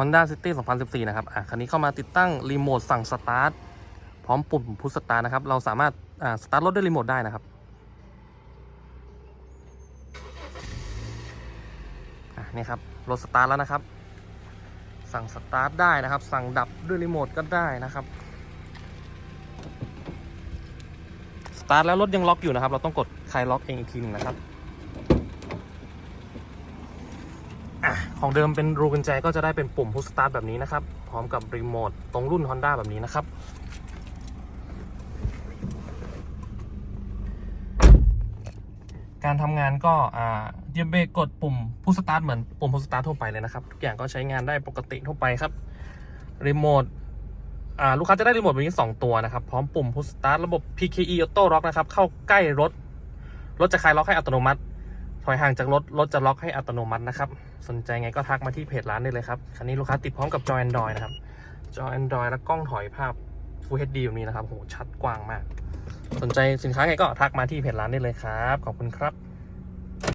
Honda City 2014 นะครับ อะคันนี้เข้ามาติดตั้งรีโมทสั่งสตาร์ทพร้อมปุ่มพุชสตาร์ทนะครับ เราสามารถ อ่า สตาร์ทรถด้วยรีโมทได้นะครับอะนี่ครับ รถสตาร์ทแล้วนะครับ สั่งสตาร์ทได้นะครับ สั่งดับด้วยรีโมทก็ได้นะครับ สตาร์ทแล้วรถยังล็อกอยู่นะครับ เราต้องกดคลายล็อกเองอีกทีหนึ่งนะครับ อะ ของเดิมเป็นรูกุญแจก็จะได้เป็นปุ่มพุชสตาร์ทแบบนี้นะครับ พร้อมกับรีโมทตรงรุ่น Honda แบบนี้นะครับ การทำงานก็อ่าเหยียบเบรกกดปุ่มพุชสตาร์ทเหมือนปุ่มพุชสตาร์ททั่วไปเลยนะครับ ทุกอย่างก็ใช้งานได้ปกติทั่วไปครับรีโมทอ่าลูกค้าจะได้รีโมทแบบนี้ 2 ตัวนะครับ พร้อมปุ่มพุชสตาร์ทระบบ PKE Auto Lock นะครับ เข้าใกล้รถ รถจะคลายล็อกให้อัตโนมัติ ถอยห่างจากรถ รถจะล็อกให้อัตโนมัตินะครับ สนใจไงก็ทักมาที่เพจร้านได้เลยครับ คันนี้ลูกค้าติดพร้อมกับจอ Android นะครับ จอ Android และกล้องถอยภาพ Full HD แบบนี้นะครับโหชัดกว้างมาก สนใจสินค้าไงก็ทักมาที่เพจร้านได้เลยครับ ขอบคุณครับ